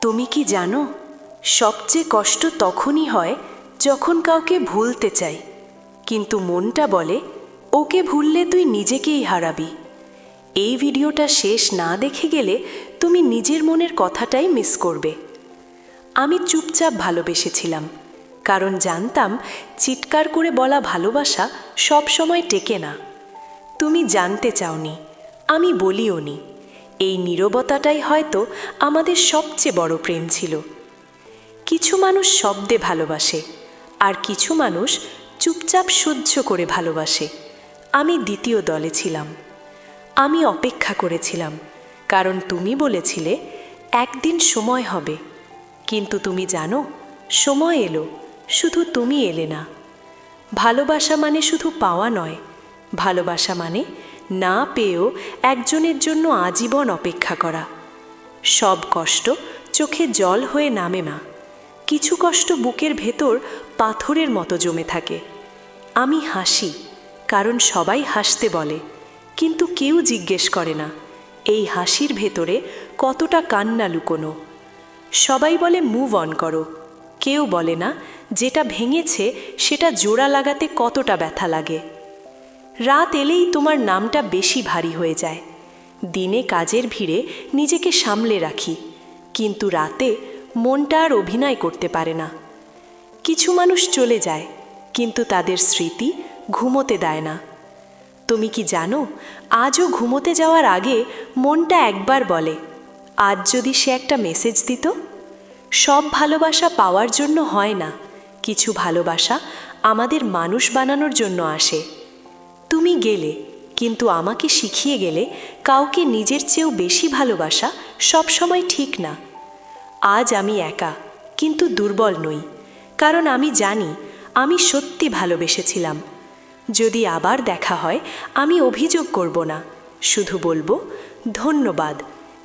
তুমি কি জানো, সবচেয়ে কষ্ট তখনই হয় যখন কাউকে ভুলতে চাই। কিন্তু মনটা বলে, ওকে ভুললে তুই নিজেকেই হারাবি। এই ভিডিওটা শেষ না দেখে গেলে তুমি নিজের মনের কথাটাই মিস করবে। আমি চুপচাপ ভালোবেসেছিলাম, কারণ জানতাম চিৎকার করে বলা ভালোবাসা সব সময় টেকে না। তুমি জানতে চাওনি, আমি বলিওনি। এই নীরবতাটাই হয়তো আমাদের সবচেয়ে বড় প্রেম ছিল। কিছু মানুষ শব্দে ভালোবাসে, আর কিছু মানুষ চুপচাপ সহ্য করে ভালোবাসে। আমি দ্বিতীয় দলে ছিলাম। আমি অপেক্ষা করেছিলাম, কারণ তুমি বলেছিলে, একদিন সময় হবে। কিন্তু তুমি জানো, সময় এলো, শুধু তুমি এলে না। ভালোবাসা মানে শুধু পাওয়া নয়, ভালোবাসা মানে না পেয়েও একজনের জন্য আজীবন অপেক্ষা করা। সব কষ্ট চোখে জল হয়ে নামে না কিছু কষ্ট বুকের ভেতর পাথরের মতো জমে থাকে। আমি হাসি, কারণ সবাই হাসতে বলে, কিন্তু কেউ জিজ্ঞেস করে না, এই হাসির ভেতরে কতটা কান্না লুকোনো। সবাই বলে মুভ অন করো। কেউ বলে না, যেটা ভেঙেছে, সেটা জোড়া লাগাতে কতটা ব্যথা লাগে। রাত এলেই তোমার নামটা বেশি ভারী হয়ে যায়। দিনে কাজের ভিড়ে নিজেকে সামলে রাখি, কিন্তু রাতে মনটা আর অভিনয় করতে পারে না। কিছু মানুষ চলে যায়, কিন্তু তাদের স্মৃতি ঘুমোতে দেয় না। তুমি কি জানো, আজও ঘুমোতে যাওয়ার আগে মনটা একবার বলে, আজ যদি সে একটা মেসেজ দিত? সব ভালোবাসা পাওয়ার জন্য হয় না, কিছু ভালোবাসা আমাদের মানুষ বানানোর জন্য আসে। তুমি গেলে, কিন্তু আমাকে শিখিয়ে গেলে কাউকে নিজের চেয়েও বেশি ভালোবাসা সবসময় ঠিক না। আজ আমি একা, কিন্তু দুর্বল নই, কারণ আমি জানি আমি সত্যি ভালোবেসেছিলাম। যদি আবার দেখা হয়, আমি অভিযোগ করব না। শুধু বলব, ধন্যবাদ,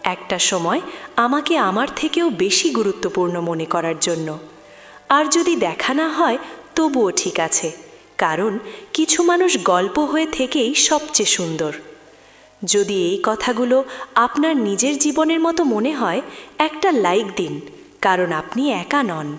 একটা সময় আমাকে আমার থেকেও বেশি গুরুত্বপূর্ণ মনে করার জন্য। আর যদি দেখা না হয়, তবুও ঠিক আছে। কারণ কিছু মানুষ গল্প হয়ে থেকেই সবচেয়ে সুন্দর। যদি এই কথাগুলো আপনার নিজের জীবনের মতো মনে হয়, একটা লাইক দিন, কারণ আপনি একা নন।